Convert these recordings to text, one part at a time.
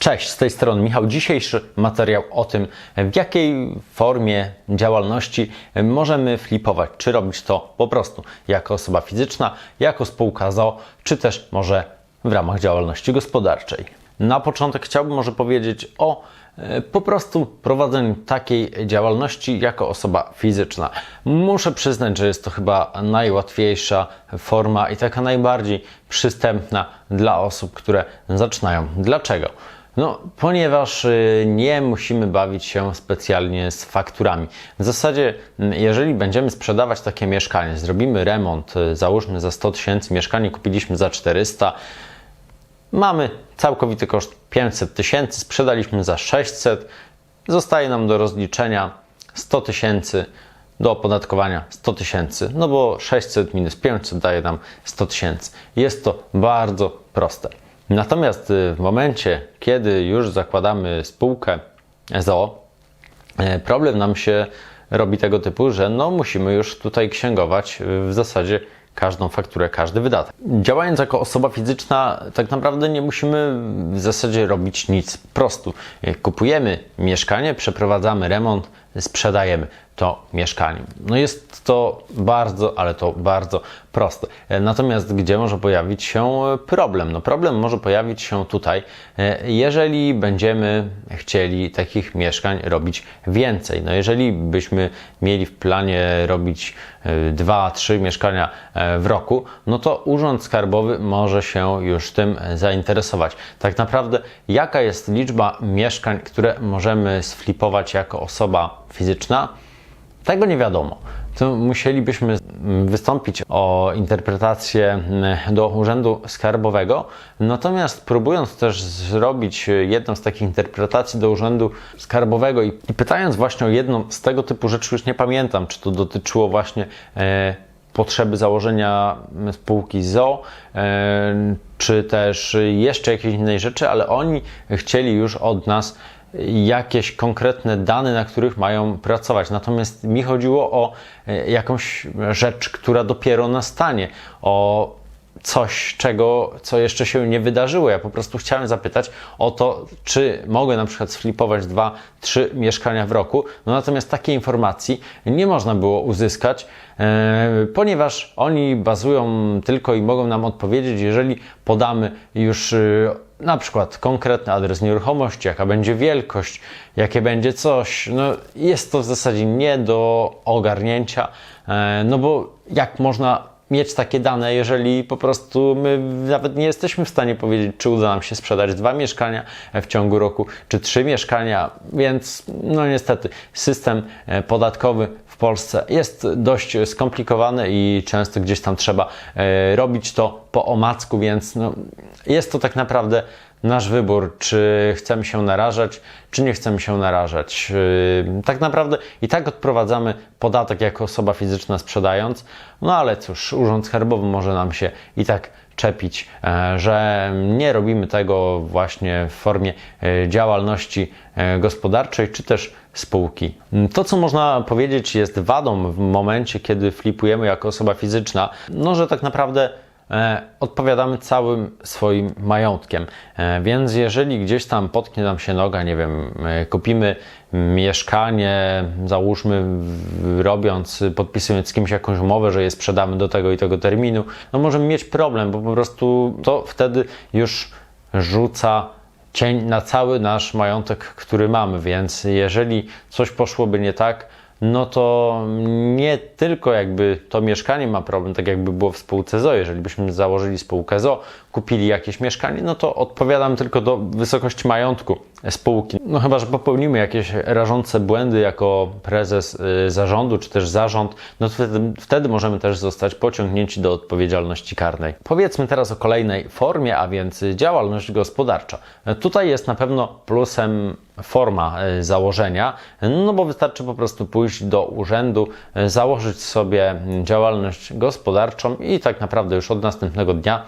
Cześć, z tej strony Michał. Dzisiejszy materiał o tym, w jakiej formie działalności możemy flipować. Czy robić to po prostu jako osoba fizyczna, jako spółka ZO, czy też może w ramach działalności gospodarczej. Na początek chciałbym może powiedzieć o e, po prostu prowadzeniu takiej działalności jako osoba fizyczna. Muszę przyznać, że jest to chyba najłatwiejsza forma i taka najbardziej przystępna dla osób, które zaczynają. Dlaczego? No, ponieważ y, nie musimy bawić się specjalnie z fakturami. W zasadzie, jeżeli będziemy sprzedawać takie mieszkanie, zrobimy remont, y, załóżmy za 100 tysięcy, mieszkanie kupiliśmy za 400, mamy całkowity koszt 500 tysięcy, sprzedaliśmy za 600, zostaje nam do rozliczenia 100 tysięcy, do opodatkowania 100 tysięcy, no bo 600 minus 500 daje nam 100 tysięcy. Jest to bardzo proste. Natomiast y, w momencie, kiedy już zakładamy spółkę ZO, e, problem nam się robi tego typu, że no musimy już tutaj księgować y, w zasadzie każdą fakturę, każdy wydatek. Działając jako osoba fizyczna, tak naprawdę nie musimy w zasadzie robić nic. Po prostu kupujemy mieszkanie, przeprowadzamy remont, sprzedajemy to mieszkanie. No jest to bardzo, ale to bardzo proste. E, Natomiast gdzie może pojawić się problem? No problem może pojawić się tutaj, e, jeżeli będziemy chcieli takich mieszkań robić więcej. No jeżeli byśmy mieli w planie robić e, dwa, trzy mieszkania w roku, no to Urząd Skarbowy może się już tym zainteresować. Tak naprawdę jaka jest liczba mieszkań, które możemy sflipować jako osoba fizyczna? Tego nie wiadomo. To musielibyśmy wystąpić o interpretację do Urzędu Skarbowego. Natomiast próbując też zrobić jedną z takich interpretacji do Urzędu Skarbowego i, pytając właśnie o jedną z tego typu rzeczy, już nie pamiętam, czy to dotyczyło właśnie e, potrzeby założenia spółki ZO, e, czy też jeszcze jakiejś innej rzeczy, ale oni chcieli już od nas jakieś konkretne dane, na których mają pracować. Natomiast mi chodziło o e, jakąś rzecz, która dopiero nastanie, o coś, czego, co jeszcze się nie wydarzyło. Ja po prostu chciałem zapytać o to, czy mogę na przykład sflipować dwa, trzy mieszkania w roku. No natomiast takiej informacji nie można było uzyskać, e, ponieważ oni bazują tylko i mogą nam odpowiedzieć, jeżeli podamy już e, na przykład konkretny adres nieruchomości, jaka będzie wielkość, jakie będzie coś. No, jest to w zasadzie nie do ogarnięcia, e, no bo jak można mieć takie dane, jeżeli po prostu my nawet nie jesteśmy w stanie powiedzieć, czy uda nam się sprzedać dwa mieszkania w ciągu roku, czy trzy mieszkania, więc no niestety system e, podatkowy w Polsce jest dość skomplikowany i często gdzieś tam trzeba e, robić to po omacku, więc no, jest to tak naprawdę nasz wybór, czy chcemy się narażać, czy nie chcemy się narażać. Yy, tak naprawdę i tak odprowadzamy podatek jako osoba fizyczna sprzedając, no ale cóż, Urząd Skarbowy może nam się i tak czepić, e, że nie robimy tego właśnie w formie e, działalności e, gospodarczej czy też spółki. To, co można powiedzieć, jest wadą w momencie, kiedy flipujemy jako osoba fizyczna, no że tak naprawdę odpowiadamy całym swoim majątkiem. E, więc jeżeli gdzieś tam potknie nam się noga, nie wiem, e, kupimy mieszkanie, załóżmy robiąc, podpisując z kimś jakąś umowę, że je sprzedamy do tego i tego terminu, no możemy mieć problem, bo po prostu to wtedy już rzuca cień na cały nasz majątek, który mamy, więc jeżeli coś poszłoby nie tak, no to nie tylko jakby to mieszkanie ma problem, tak jakby było w spółce ZO. Jeżeli byśmy założyli spółkę ZO, kupili jakieś mieszkanie, no to odpowiadam tylko do wysokości majątku spółki. No chyba, że popełnimy jakieś rażące błędy jako prezes y, zarządu, czy też zarząd, no wtedy, wtedy możemy też zostać pociągnięci do odpowiedzialności karnej. Powiedzmy teraz o kolejnej formie, a więc działalność gospodarcza. Tutaj jest na pewno plusem forma y, założenia, no bo wystarczy po prostu pójść do urzędu, y, założyć sobie działalność gospodarczą i tak naprawdę już od następnego dnia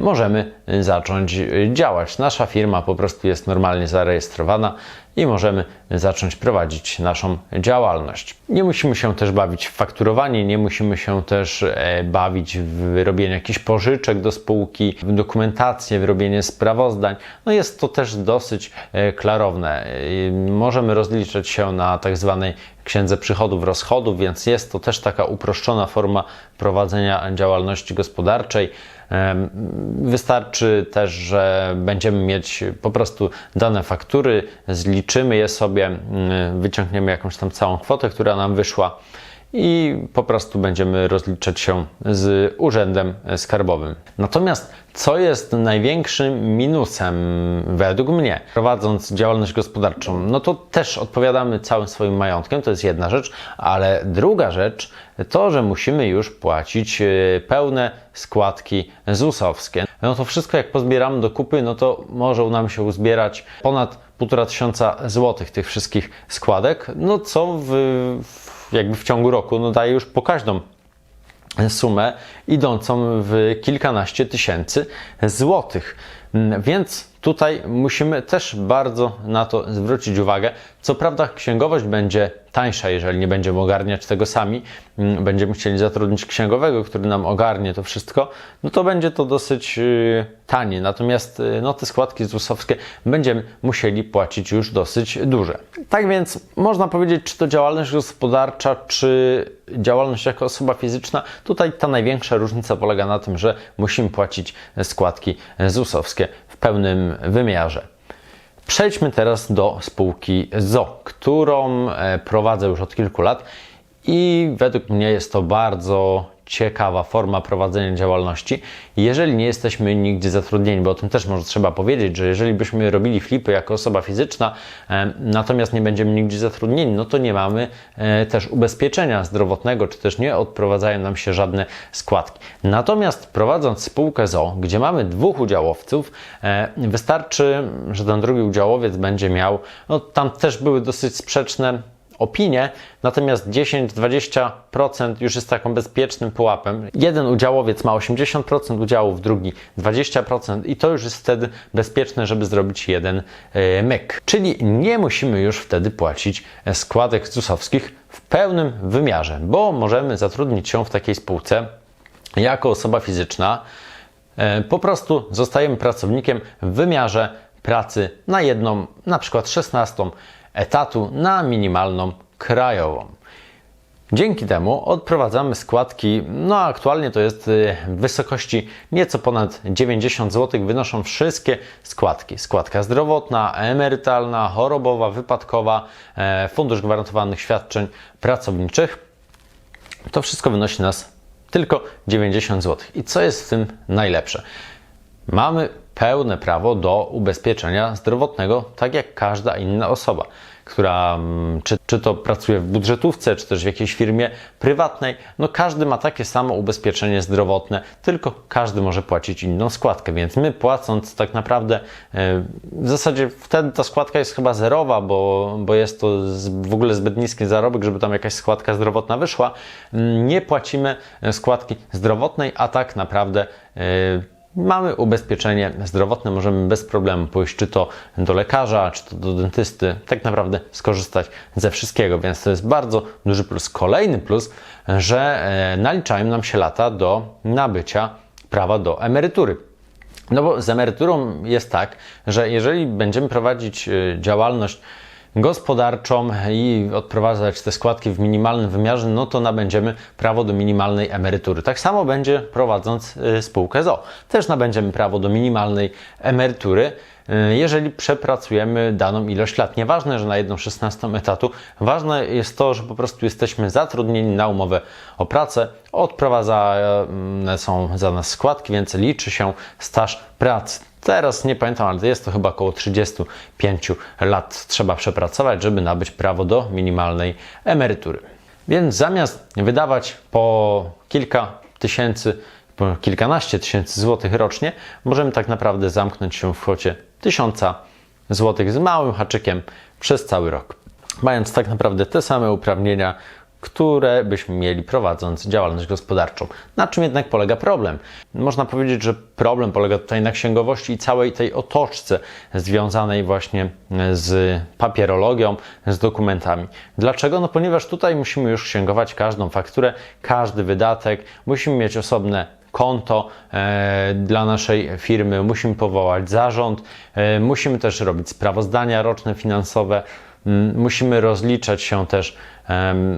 możemy zacząć działać. Nasza firma po prostu jest normalnie zarejestrowana i możemy zacząć prowadzić naszą działalność. Nie musimy się też bawić w fakturowanie, nie musimy się też e, bawić w robienie jakichś pożyczek do spółki, w dokumentację, w robienie sprawozdań. No jest to też dosyć e, klarowne. E, Możemy rozliczać się na tak zwanej księdze przychodów, rozchodów, więc jest to też taka uproszczona forma prowadzenia działalności gospodarczej. Wystarczy też, że będziemy mieć po prostu dane faktury, zliczymy je sobie, mm, wyciągniemy jakąś tam całą kwotę, która nam wyszła i po prostu będziemy rozliczać się z urzędem skarbowym. Natomiast co jest największym minusem według mnie, prowadząc działalność gospodarczą? No to też odpowiadamy całym swoim majątkiem, to jest jedna rzecz, ale druga rzecz to, że musimy już płacić e, pełne składki ZUS-owskie. No to wszystko jak pozbieramy do kupy, no to może nam się uzbierać ponad 1,5 tysiąca złotych tych wszystkich składek, no co w, w jakby w ciągu roku no daje już pokaźną sumę idącą w kilkanaście tysięcy złotych. Mm, Więc tutaj musimy też bardzo na to zwrócić uwagę. Co prawda, księgowość będzie tańsza, jeżeli nie będziemy ogarniać tego sami. Mm, Będziemy chcieli zatrudnić księgowego, który nam ogarnie to wszystko, no to będzie to dosyć yy, tanie. Natomiast yy, no, te składki ZUS-owskie będziemy musieli płacić już dosyć duże. Tak więc można powiedzieć, czy to działalność gospodarcza, czy działalność jako osoba fizyczna, tutaj ta największa różnica polega na tym, że musimy płacić składki ZUS-owskie w pełnym wymiarze. Przejdźmy teraz do spółki ZO, którą e, prowadzę już od kilku lat i według mnie jest to bardzo ciekawa forma prowadzenia działalności. Jeżeli nie jesteśmy nigdzie zatrudnieni, bo o tym też może trzeba powiedzieć, że jeżeli byśmy robili flipy jako osoba fizyczna, natomiast nie będziemy nigdzie zatrudnieni, no to nie mamy e, też ubezpieczenia zdrowotnego, czy też nie odprowadzają nam się żadne składki. Natomiast prowadząc spółkę ZO, gdzie mamy dwóch udziałowców, e, wystarczy, że ten drugi udziałowiec będzie miał, no tam też były dosyć sprzeczne opinie, natomiast 10-20% już jest taką bezpiecznym pułapem. Jeden udziałowiec ma 80% udziałów, drugi 20% i to już jest wtedy bezpieczne, żeby zrobić jeden e, myk. Czyli nie musimy już wtedy płacić e, składek ZUS-owskich w pełnym wymiarze, bo możemy zatrudnić się w takiej spółce jako osoba fizyczna. E, Po prostu zostajemy pracownikiem w wymiarze pracy na jedną, na przykład 16 etatu na minimalną krajową. Dzięki temu odprowadzamy składki, no aktualnie to jest y, w wysokości nieco ponad 90 zł wynoszą wszystkie składki. Składka zdrowotna, emerytalna, chorobowa, wypadkowa, e, fundusz gwarantowanych świadczeń pracowniczych. To wszystko wynosi nas tylko 90 zł. I co jest w tym najlepsze? Mamy pełne prawo do ubezpieczenia zdrowotnego, tak jak każda inna osoba, która mm, czy, czy to pracuje w budżetówce, czy też w jakiejś firmie prywatnej. No każdy ma takie samo ubezpieczenie zdrowotne, tylko każdy może płacić inną składkę, więc my płacąc tak naprawdę e, w zasadzie wtedy ta składka jest chyba zerowa, bo, bo jest to w ogóle zbyt niski zarobek, żeby tam jakaś składka zdrowotna wyszła. Mm, Nie płacimy e, składki zdrowotnej, a tak naprawdę e, Mamy ubezpieczenie zdrowotne, możemy bez problemu pójść czy to do lekarza, czy to do dentysty, tak naprawdę skorzystać ze wszystkiego, więc to jest bardzo duży plus. Kolejny plus, że e, naliczają nam się lata do nabycia prawa do emerytury. No bo z emeryturą jest tak, że jeżeli będziemy prowadzić e, działalność gospodarczą i odprowadzać te składki w minimalnym wymiarze, no to nabędziemy prawo do minimalnej emerytury. Tak samo będzie prowadząc y, spółkę ZO. Też nabędziemy prawo do minimalnej emerytury, jeżeli przepracujemy daną ilość lat. Nieważne, że na jedną 16 etatu, ważne jest to, że po prostu jesteśmy zatrudnieni na umowę o pracę, odprowadzane są za nas składki, więc liczy się staż pracy. Teraz nie pamiętam, ale jest to chyba około 35 lat trzeba przepracować, żeby nabyć prawo do minimalnej emerytury. Więc zamiast wydawać po kilka tysięcy, kilkanaście tysięcy złotych rocznie, możemy tak naprawdę zamknąć się w kwocie tysiąca złotych z małym haczykiem przez cały rok. Mając tak naprawdę te same uprawnienia, które byśmy mieli prowadząc działalność gospodarczą. Na czym jednak polega problem? Można powiedzieć, że problem polega tutaj na księgowości i całej tej otoczce związanej właśnie z papierologią, z dokumentami. Dlaczego? No ponieważ tutaj musimy już księgować każdą fakturę, każdy wydatek, musimy mieć osobne konto e, dla naszej firmy, musimy powołać zarząd, e, musimy też robić sprawozdania roczne finansowe, mm, musimy rozliczać się też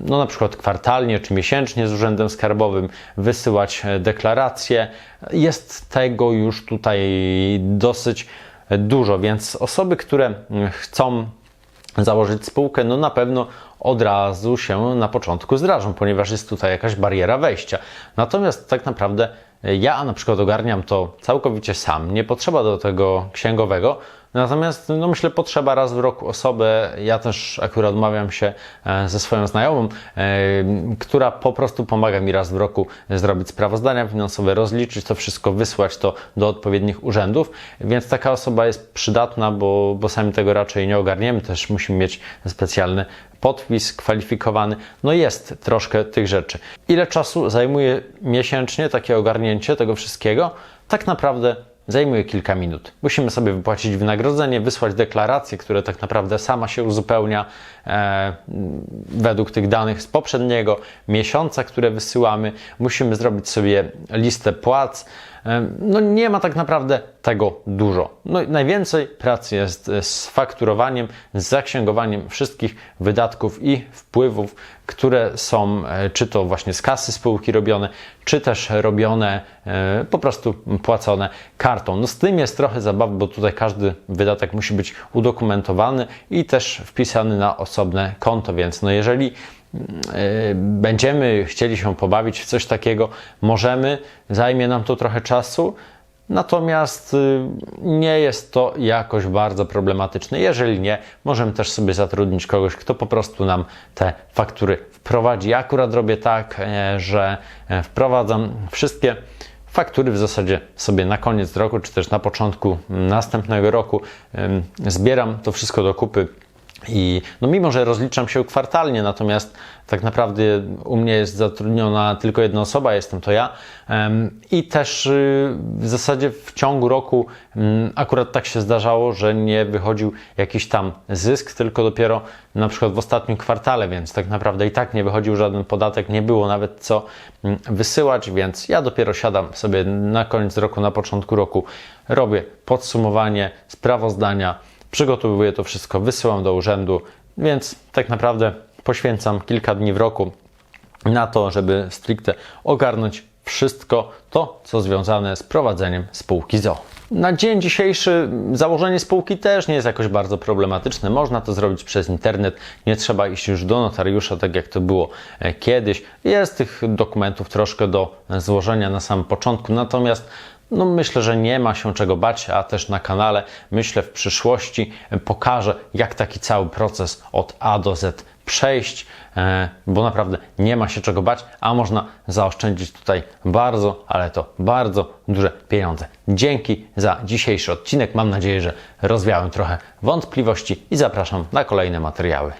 no na przykład kwartalnie czy miesięcznie z Urzędem Skarbowym, wysyłać e, deklaracje. Jest tego już tutaj dosyć dużo, więc osoby, które mm, chcą założyć spółkę, no na pewno od razu się na początku zdrażą, ponieważ jest tutaj jakaś bariera wejścia. Natomiast tak naprawdę ja na przykład ogarniam to całkowicie sam, nie potrzeba do tego księgowego, natomiast no myślę potrzeba raz w roku osobę, ja też akurat umawiam się e, ze swoją znajomą, e, która po prostu pomaga mi raz w roku zrobić sprawozdania finansowe, rozliczyć to wszystko, wysłać to do odpowiednich urzędów, więc taka osoba jest przydatna, bo, bo sami tego raczej nie ogarniemy, też musimy mieć specjalny podpis kwalifikowany. No jest troszkę tych rzeczy. Ile czasu zajmuje miesięcznie takie ogarnięcie tego wszystkiego? Tak naprawdę zajmuje kilka minut. Musimy sobie wypłacić wynagrodzenie, wysłać deklarację, które tak naprawdę sama się uzupełnia e, według tych danych z poprzedniego miesiąca, które wysyłamy. Musimy zrobić sobie listę płac. E, no nie ma tak naprawdę tego dużo. No, najwięcej pracy jest z fakturowaniem, z zaksięgowaniem wszystkich wydatków i wpływów, które są e, czy to właśnie z kasy spółki robione, czy też robione e, po prostu płacone kartą. No z tym jest trochę zabawy, bo tutaj każdy wydatek musi być udokumentowany i też wpisany na osobne konto, więc no jeżeli e, będziemy chcieli się pobawić w coś takiego, możemy, zajmie nam to trochę czasu, Natomiast y, nie jest to jakoś bardzo problematyczne. Jeżeli nie, możemy też sobie zatrudnić kogoś, kto po prostu nam te faktury wprowadzi. Ja akurat robię tak, e, że e, wprowadzam wszystkie faktury w zasadzie sobie na koniec roku, czy też na początku następnego roku. Zbieram to wszystko do kupy i no mimo, że rozliczam się kwartalnie, natomiast tak naprawdę u mnie jest zatrudniona tylko jedna osoba, jestem to ja. I też y, w zasadzie w ciągu roku mm, akurat tak się zdarzało, że nie wychodził jakiś tam zysk, tylko dopiero na przykład w ostatnim kwartale, więc tak naprawdę i tak nie wychodził żaden podatek, nie było nawet co mm, wysyłać, więc ja dopiero siadam sobie na koniec roku, na początku roku, robię podsumowanie, sprawozdania przygotowuję to wszystko, wysyłam do urzędu, więc tak naprawdę poświęcam kilka dni w roku na to, żeby stricte ogarnąć wszystko to, co związane z prowadzeniem spółki ZO. Na dzień dzisiejszy założenie spółki też nie jest jakoś bardzo problematyczne. Można to zrobić przez internet, nie trzeba iść już do notariusza, tak jak to było e, kiedyś. Jest tych dokumentów troszkę do złożenia na samym początku, natomiast no myślę, że nie ma się czego bać, a też na kanale myślę w przyszłości pokażę, jak taki cały proces od A do Z przejść, e, bo naprawdę nie ma się czego bać, a można zaoszczędzić tutaj bardzo, ale to bardzo duże pieniądze. Dzięki za dzisiejszy odcinek. Mam nadzieję, że rozwiałem trochę wątpliwości i zapraszam na kolejne materiały.